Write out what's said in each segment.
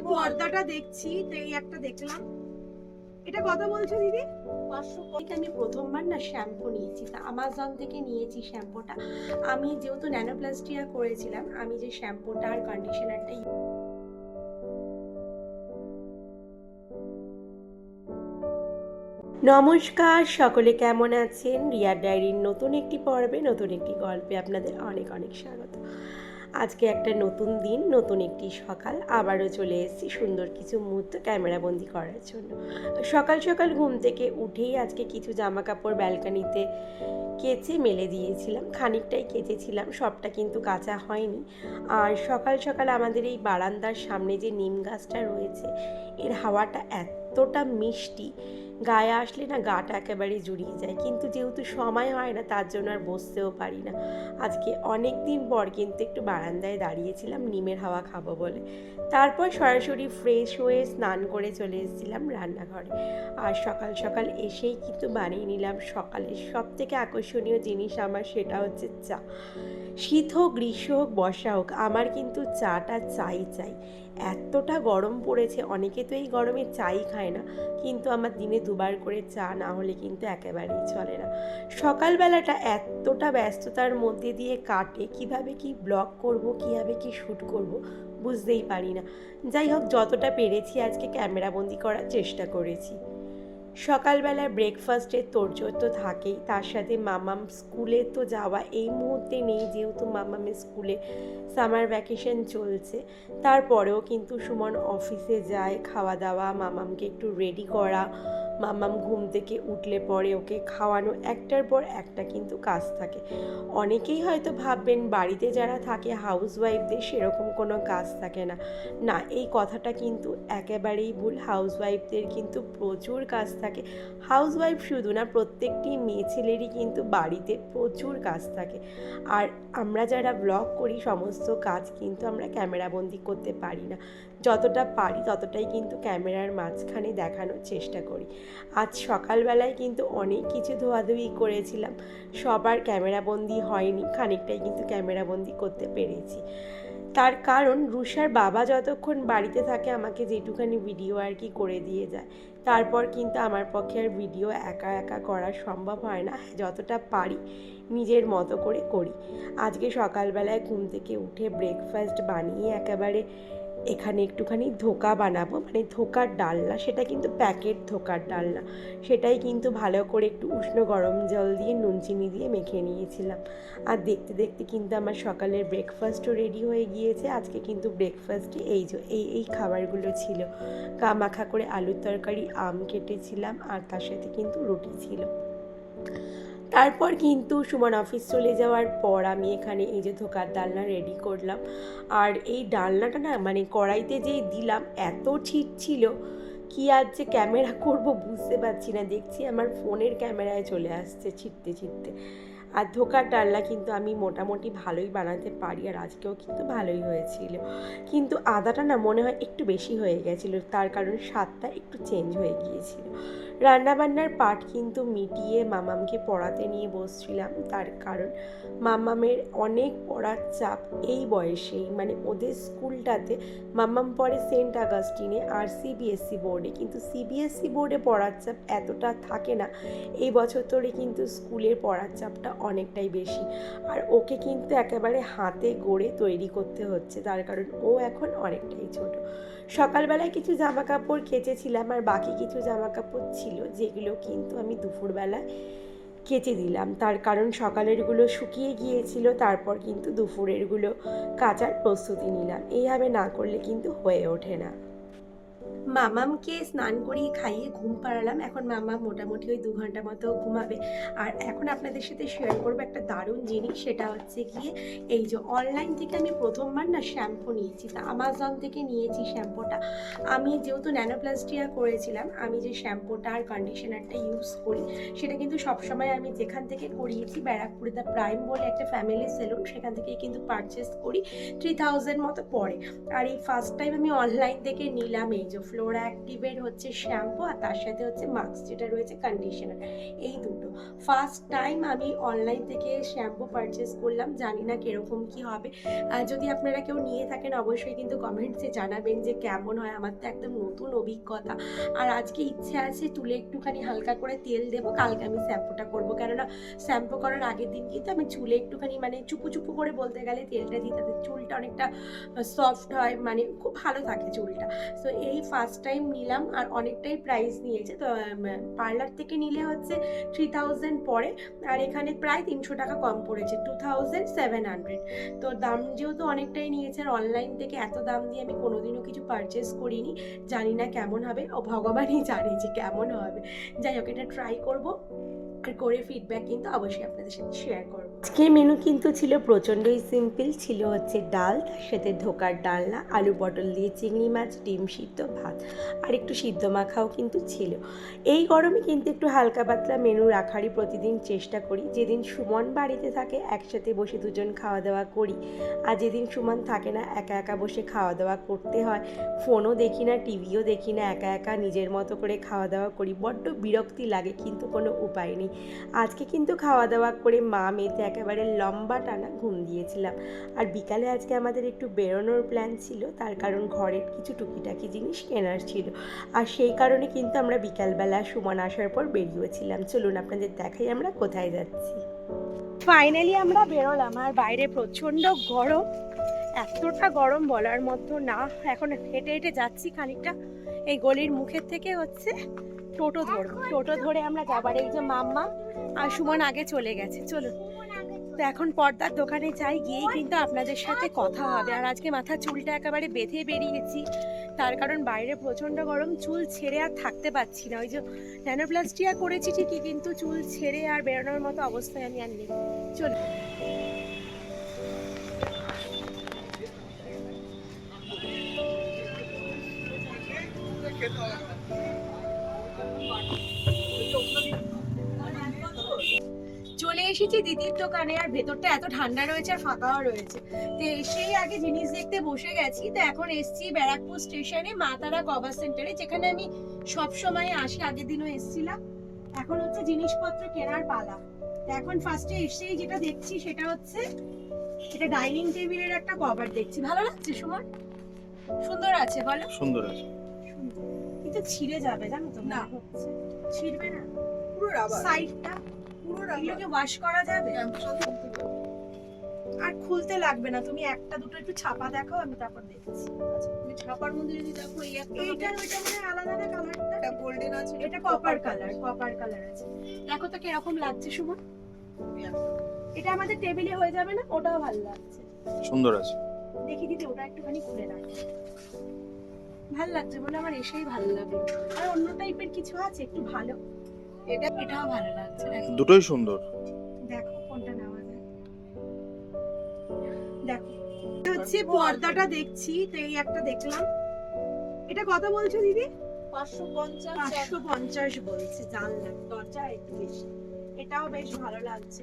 পর্দাটা দেখছি, তো এই একটা দেখলাম। এটা কত বলছো, দিদি? পাঁচশো আমি প্রথমবার না শ্যাম্পু নিয়েছি, তা আমাজন থেকে নিয়েছি শ্যাম্পুটা। আমি যেহেতু ন্যানোপ্লাস্টিয়া করেছিলাম, আমি যে শ্যাম্পুটা আর কন্ডিশনারটা নমস্কার, সকলে কেমন আছেন? রিয়ার ডায়েরির নতুন একটি পর্বে, নতুন একটি গল্পে আপনাদের অনেক অনেক স্বাগত। আজকে একটা নতুন দিন, নতুন একটি সকাল। আবারও চলে এসেছি সুন্দর কিছু মুহূর্ত ক্যামেরাবন্দি করার জন্য। সকাল সকাল ঘুম থেকে উঠেই আজকে কিছু জামা কাপড় ব্যালকানিতে কেচে মেলে দিয়েছিলাম। খানিকটাই কেচেছিলাম, সবটা কিন্তু কাঁচা হয়নি। আর সকাল সকাল আমাদের এই বারান্দার সামনে যে নিম গাছটা রয়েছে, এর হাওয়াটা এতটা মিষ্টি গায়ে আসলে না গাটা একেবারে জুড়িয়ে যায়। কিন্তু যেহেতু সময় হয় না, তার জন্য আর বসতেও পারি না। আজকে অনেক দিন পর কিন্তু একটু বারান্দায় দাঁড়িয়েছিলাম, নিমের হাওয়া খাব বলে। তারপর সরাসরি ফ্রেশ হয়ে স্নান করে চলে এসেছিলাম রান্নাঘরে। আর সকাল সকাল এসেই কিন্তু বানিয়ে নিলাম সকালের সব থেকে আকর্ষণীয় জিনিস আমার, সেটা হচ্ছে চা। শীত হোক, গ্রীষ্ম হোক, বর্ষা হোক, আমার কিন্তু চাটা চাই চাই। এতটা গরম পড়েছে, অনেকে তো এই গরমে চাই খায় না, কিন্তু আমার দিনে দুবার করে চা না হলে কিন্তু একেবারেই চলে না। সকালবেলাটা এতটা ব্যস্ততার মধ্যে দিয়ে কাটে, কীভাবে কি ব্লগ করব, কীভাবে কি শ্যুট করব বুঝতেই পারি না। যাই হোক, যতটা পেরেছি আজকে ক্যামেরাবন্দি করার চেষ্টা করেছি। সকালবেলার ব্রেকফাস্টের তোরজোর তো থাকেই, তার সাথে মামাম স্কুলে তো যাওয়া এই মুহূর্তে নেই, যেহেতু মামামের স্কুলে সামার ভ্যাকেশন চলছে। তারপরেও কিন্তু সুমন অফিসে যায়, খাওয়া দাওয়া, মামামকে একটু রেডি করা মামাম ঘুম থেকে উঠলে পরে ওকে খাওয়ানো একটার পর একটা কিন্তু কাজ থাকে। অনেকেই হয়তো ভাববেন, বাড়িতে যারা থাকে হাউস ওয়াইফদের সেরকম কোনো কাজ থাকে না। না, এই কথাটা কিন্তু একেবারেই ভুল। হাউস ওয়াইফদের কিন্তু প্রচুর কাজ থাকে। হাউস ওয়াইফ শুধু না, প্রত্যেকটি মেয়ে ছেলেরই কিন্তু বাড়িতে প্রচুর কাজ থাকে। আর আমরা যারা ব্লগ করি, সমস্ত কাজ কিন্তু আমরা ক্যামেরাবন্দি করতে পারি না। যতটা পারি ততটাই কিন্তু ক্যামেরার মাঝখানে দেখানোর চেষ্টা করি। আজ সকালবেলায় কিন্তু অনেক কিছু ধোয়াধুয়ি করেছিলাম। সবার ক্যামেরাবন্দি হয়নি, খানিকটাই কিন্তু ক্যামেরাবন্দি করতে পেরেছি। তার কারণ রুষার বাবা যতক্ষণ বাড়িতে থাকে আমাকে যেটুখানি ভিডিও আর কি করে দিয়ে যায়। তারপর কিন্তু আমার পক্ষে আর ভিডিও একা একা করা সম্ভব হয় না, যতটা পারি নিজের মতো করে করি। আজকে সকালবেলায় ঘুম থেকে উঠে ব্রেকফাস্ট বানিয়ে একেবারে এখানে একটুখানি ধোকা বানাবো মানে ধোকার ডালনা সেটা কিন্তু প্যাকেট ধোকার ডালনা সেটাই কিন্তু ভালো করে একটু উষ্ণ গরম জল দিয়ে, নুন চিনি দিয়ে মেখে নিয়েছিলাম। আর দেখতে দেখতে কিন্তু আমার সকালের ব্রেকফাস্টও রেডি হয়ে গিয়েছে। আজকে কিন্তু ব্রেকফাস্টে এই যে, এই এই খাবারগুলো ছিল। কামাখা করে আলুর তরকারি, আম কেটেছিলাম, আর তার সাথে কিন্তু রুটি ছিল। তারপর কিন্তু সুমন অফিস চলে যাওয়ার পর আমি এখানে এই যে ধোকার ডালনা রেডি করলাম। আর এই ডালনাটা না মানে কড়াইতে যেই দিলাম, এত ছিট ছিল, কি আর যে ক্যামেরা করব বুঝতে পারছি না। দেখছি আমার ফোনের ক্যামেরায় চলে আসছে ছিটতে ছিটতে। আর ধোকার ডালনা কিন্তু আমি মোটামুটি ভালোই বানাতে পারি আর আজকেও কিন্তু ভালোই হয়েছিল। কিন্তু আদাটা না মনে হয় একটু বেশি হয়ে গেছিল, তার কারণ স্বাদটা একটু চেঞ্জ হয়ে গিয়েছিল। রান্নাবান্নার পাট কিন্তু মিটিয়ে মামামকে পড়াতে নিয়ে বসছিলাম, তার কারণ মামামের অনেক পড়ার চাপ এই বয়সেই মানে ওদের স্কুলটাতে মামাম পড়ে সেন্ট আগাস্টিনে আর সিবিএসসি বোর্ডে কিন্তু সিবিএসসি বোর্ডে পড়ার চাপ এতটা থাকে না, এই বছর ধরে কিন্তু স্কুলের পড়ার চাপটা অনেকটাই বেশি। আর ওকে কিন্তু একেবারে হাতে গড়ে তৈরি করতে হচ্ছে, তার কারণ ও এখন অনেকটাই ছোট। সকালবেলায় কিছু জামা কাপড় কেচেছিলাম আর বাকি কিছু জামা কাপড় ছিল, যেগুলো কিন্তু আমি দুপুরবেলায় কেচে দিলাম। তার কারণ সকালেরগুলো শুকিয়ে গিয়েছিল, তারপর কিন্তু দুপুরেরগুলো কাচার প্রস্তুতি নিলাম। এইভাবে না করলে কিন্তু হয়ে ওঠে না। মামামকে স্নান করিয়ে খাইয়ে ঘুম পাড়ালাম। এখন মামা মোটামুটি ওই দু ঘণ্টা মতো ঘুমাবে। আর এখন আপনাদের সাথে শেয়ার করব একটা দারুণ জিনিস, সেটা হচ্ছে গিয়ে এই যে অনলাইন থেকে আমি প্রথমবার না শ্যাম্পু নিয়েছি। তা আমাজন থেকে নিয়েছি শ্যাম্পুটা আমি যেহেতু ন্যানোপ্লাস্টিয়া করেছিলাম, আমি যে শ্যাম্পুটা আর কন্ডিশনারটা ইউজ করি, সেটা কিন্তু সবসময় আমি যেখান থেকে করিয়েছি, ব্যারাকপুরে দ্য প্রাইম বলে একটা ফ্যামিলি সেলুন সেখান থেকে কিন্তু পারচেস করি। থ্রি থাউজেন্ড মতো পড়ে। আর এই ফার্স্ট টাইম আমি অনলাইন থেকে নিলাম এই যে ফ্লোরা অ্যাক্টিভের হচ্ছে শ্যাম্পু আর তার সাথে হচ্ছে মাস্ক যেটা রয়েছে কন্ডিশনার এই দুটো। ফার্স্ট টাইম আমি অনলাইন থেকে শ্যাম্পু পারচেস করলাম, জানি না কীরকম কি হবে। যদি আপনারা কেউ নিয়ে থাকেন, অবশ্যই কিন্তু কমেন্টসে জানাবেন যে কেমন হয়। আমার তো একদম নতুন অভিজ্ঞতা। আর আজকে ইচ্ছে আছে চুলে একটুখানি হালকা করে তেল দেবো। কালকে আমি শ্যাম্পুটা করব। কেননা শ্যাম্পু করার আগের দিন কিন্তু আমি চুলে একটুখানি মানে চুপু চুপু করে বলতে গেলে তেলটা দিই তাতে চুলটা অনেকটা সফট হয়। মানে খুব ভালো থাকে চুলটা। সো এই ফার্স্ট টাইম নিলাম আর অনেকটাই প্রাইস নিয়েছে। তো পার্লার থেকে নিলে হচ্ছে থ্রি থাউজেন্ড পরে আর এখানে প্রায় তিনশো টাকা কম পড়েছে টু থাউজেন্ড সেভেন হান্ড্রেড তো দাম যেহেতু অনেকটাই নিয়েছে আর অনলাইন থেকে এত দাম দিয়ে আমি কোনোদিনও কিছু পারচেস করিনি, জানি না কেমন হবে, ও ভগবানই জানে যে কেমন হবে। যাই হোক, এটা ট্রাই করব আর করে ফিডব্যাক কিন্তু অবশ্যই আপনাদের সাথে শেয়ার করব। আজকে মেনু কিন্তু ছিল প্রচণ্ডই সিম্পল ছিল হচ্ছে ডাল, তার সাথে ধোকার ডালনা, আলু পটল দিয়ে চিংড়ি মাছ, ডিম সিদ্ধ ভাত আর একটু সিদ্ধ মাখাও কিন্তু ছিল। এই গরমে কিন্তু একটু হালকা পাতলা মেনু রাখারই প্রতিদিন চেষ্টা করি। যেদিন সুমন বাড়িতে থাকে, একসাথে বসে দুজন খাওয়া দাওয়া করি। আর যেদিন সুমন থাকে না, একা একা বসে খাওয়া দাওয়া করতে হয়। ফোনও দেখি না, টিভিও দেখি না, একা একা নিজের মতো করে খাওয়া দাওয়া করি। বড্ড বিরক্তি লাগে, কিন্তু কোনো উপায় নেই। আজকে কিন্তু খাওয়া দাওয়া করে মা মেয়েতে একেবারে লম্বা টানা ঘুম দিয়েছিলাম। আর বিকালে আজকে আমাদের একটু বেরোনোর প্ল্যান ছিল, তার কারণ ঘরের কিছু টুকিটাকি জিনিস কেনার ছিল। আর সেই কারণে কিন্তু আমরা বিকালবেলা সুমন আসার পর বেরিয়েছিলাম। চলুন আপনাদের দেখাই আমরা কোথায় যাচ্ছি। ফাইনালি আমরা বেরোলাম, আর বাইরে প্রচণ্ড গরম। এতটা গরম বলার মতো না, এখন হেঁটে হেঁটে যাচ্ছি খানিকটা। এই গলির মুখের থেকে হচ্ছে টোটো ধরবো। টোটো ধরে আমরা যাবার, এই যে মাম্মা আর সুমন আগে চলে গেছে, চলুন। তো এখন পর্দার দোকানে যাই, গিয়েই কিন্তু আপনাদের সাথে কথা হবে। আর আজকে মাথা চুলটা একেবারে বেঁধে বেরিয়েছি। তার কারণ বাইরে প্রচণ্ড গরম, চুল ছেড়ে আর থাকতে পারছি না। ওই যে ন্যানোপ্লাস্টিয়া করেছি ঠিকই, কিন্তু চুল ছেড়ে আর বেরোনোর মতো অবস্থায় আমি আর নেই। চল এসেছি দিদির দোকানে আর ভেতরটা এত ঠান্ডা রয়েছে আর ফাঁকাও রয়েছে। তো সেই আগে জিনিস দেখতে বসে গেছি তো এখন এসছি ব্যারাকপুর স্টেশনে মা তারা কভার সেন্টারে যেখানে আমি সব সময় আসি আগের দিনও এসছিলাম। এখন হচ্ছে জিনিসপত্র কেনার পালা। তো এখন ফার্স্টে এসেই যেটা দেখছি সেটা হচ্ছে এটা ডাইনিং টেবিলের একটা কভার দেখছি। ভালো লাগছে সুমন? সুন্দর আছে বলো। সুন্দর আছে। সুন্দর। কিন্তু ছিঁড়ে যাবে জানো তো না। হচ্ছে। ছিঁড়বে না। পুরো রাবার সাইডটা পুরো এগুলোকে ওয়াশ করা যাবে। আর খুলতে লাগবে না। তুমি একটা দুটো একটু ছাপা দেখো আমি তারপর দেখছি। আচ্ছা, তুমি ছাপার মধ্যে যদি দেখো এই একটা এইটা ওইটা মানে আলাদা না কালারটা এটা গোল্ডেন আছে এটা কপার কালার কপার কালার আছে। দেখো তো কীরকম লাগছে সুমন। এটা আমাদের টেবিলে হয়ে যাবে না? ওটাও ভালো লাগছে। সুন্দর আছে। দেখি দিদি ওটা একটুখানি খুলে রাখি ভালো লাগছে বলে আমার এসেই ভালো লাগে। আর অন্য টাইপের কিছু আছে? একটু ভালো। এটা এটাও ভালো লাগছে দেখো। দুটোই সুন্দর। দেখো কোনটা নেওয়া যায়। দেখো হচ্ছে পর্দাটা দেখছি তো এই একটা দেখলাম। এটা কত বলছো দিদি? পাঁচশো পঞ্চাশ। পাঁচশো পঞ্চাশ বলছে জানলাম দরজা একটু বেশি। এটাও বেশ ভালো লাগছে।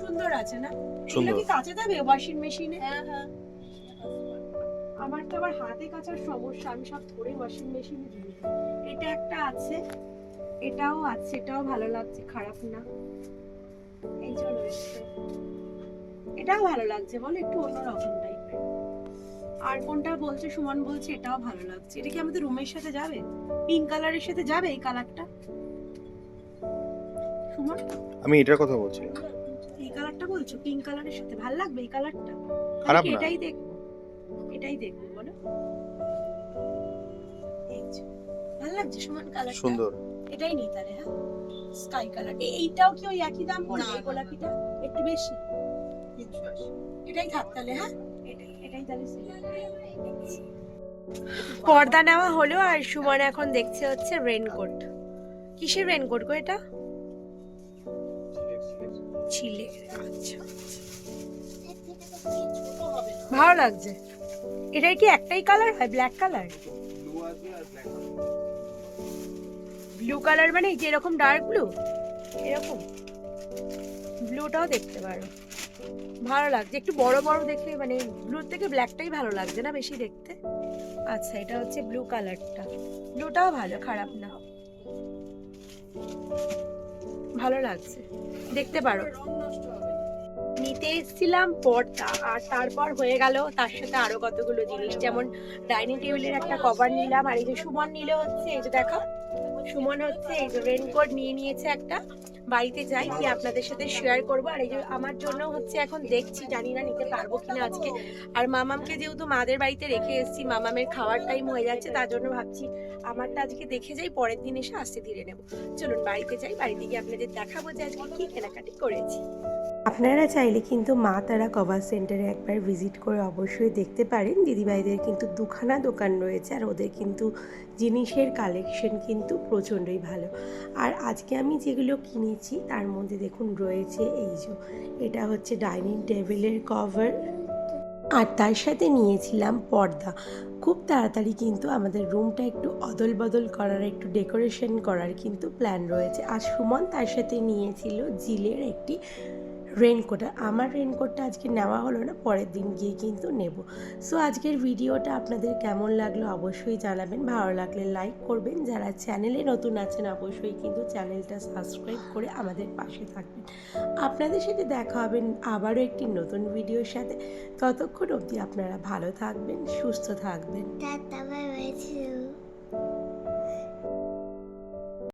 সুন্দর আছে না? এগুলো সুন্দর। কি কাচে যাবে ওয়াশিং মেশিনে? হ্যাঁ হ্যাঁ। আমার তো আবার হাতে কাচার সমস্যা আমি সব ধরে ওয়াশিং মেশিনে দিই। এটা একটা আছে এটাও আছে এটাও ভালো লাগছে খারাপ না। এই যে রয়েছে এটাও ভালো লাগছে বল একটু অন্যরকম টাইপের আর কোনটা বলছে সুমন বলছে এটাও ভালো লাগছে। এটা কি আমাদের রুমের সাথে যাবে? পিঙ্ক কালারের সাথে যাবে এই কালারটা সুমন? আমি এটার কথা বলছি এই কালারটা বলছো? পিঙ্ক কালারের সাথে ভালো লাগবে এই কালারটা খারাপ না। এটাই দেখব এটাই দেখব বলো। ভালো লাগছে সুমন কালার সুন্দর। এটাই নেই তাহলে হ্যাঁ? স্কাই কালার এইটাও কি ওই একই দাম? পড়বে এই গোলাপিটা? একটু বেশি? এটাই থাক তাহলে হ্যাঁ? এটাই এটাই তাহলে পর্দা নেওয়া হলো আর সুমন এখন দেখছে হচ্ছে রেনকোট কিসের রেনকোট গো এটা? ছিলে। আচ্ছা ভালো লাগছে। এটার কি একটাই কালার হয়? ব্ল্যাক কালার ব্লু কালার মানে এই যে এরকম ডার্ক ব্লু এরকম। ব্লুটাও দেখতে পারো। ভালো লাগছে। একটু বড় বড় দেখে মানে ব্লুর থেকে ব্ল্যাকটাই ভালো লাগছে না বেশি দেখতে? আচ্ছা এটা হচ্ছে ব্লু কালারটা ব্লুটাও ভালো, খারাপ না। ভালো লাগছে। দেখতে পারো। নিতে এসেছিলাম পর্দা, আর তারপর হয়ে গেল তার সাথে আরও কতগুলো জিনিস। যেমন ডাইনিং টেবিলের একটা কভার নিলাম, আর এই যে সুমন নিলে হচ্ছে, এই যে দেখো। সুমন হচ্ছে এই যে রেনকোট নিয়ে নিয়েছে একটা। বাড়িতে যাই কি আপনাদের সাথে শেয়ার করব। আর এই যে আমার জন্য হচ্ছে এখন দেখছি, জানি না নিতে পারব কিনা আজকে। আর মামামকে যেহেতু মাদের বাড়িতে রেখে এসেছি, মামামের খাওয়ার টাইম হয়ে যাচ্ছে, তার জন্য ভাবছি আমারটা আজকে দেখে যাই, পরের দিন এসে আস্তে ধীরে নেব। চলুন, বাড়িতে যাই, বাড়িতে গিয়ে আপনাদের দেখাবো যে আজকে কি কেনাকাটি করেছি। আপনারা চাইলে কিন্তু মা তারা কভার সেন্টারে একবার ভিজিট করে অবশ্যই দেখতে পারেন। দিদিভাইদের কিন্তু দুখানা দোকান রয়েছে আর ওদের কিন্তু জিনিসের কালেকশন কিন্তু প্রচণ্ডই ভালো। আর আজকে আমি যেগুলো কিনেছি তার মধ্যে দেখুন রয়েছে এই যে, এটা হচ্ছে ডাইনিং টেবিলের কভার। আর তার সাথে নিয়েছিলাম পর্দা। খুব তাড়াতাড়ি কিন্তু আমাদের রুমটা একটু অদল বদল করার, একটু ডেকোরেশন করার কিন্তু প্ল্যান রয়েছে। আর সুমন তার সাথে নিয়েছিল জিলের একটি রেনকোট আমার রেনকোটটা আজকে নেওয়া হলো না, পরের দিন গিয়ে কিন্তু নেব। সো আজকের ভিডিওটা আপনাদের কেমন লাগল অবশ্যই জানাবেন, ভালো লাগলে লাইক করবেন, যারা চ্যানেলে নতুন আছেন অবশ্যই কিন্তু চ্যানেলটা সাবস্ক্রাইব করে আমাদের পাশে থাকবেন। আপনাদের সাথে দেখা হবে আবারও একটি নতুন ভিডিওর সাথে। ততক্ষণ অবধি আপনারা ভালো থাকবেন, সুস্থ থাকবেন।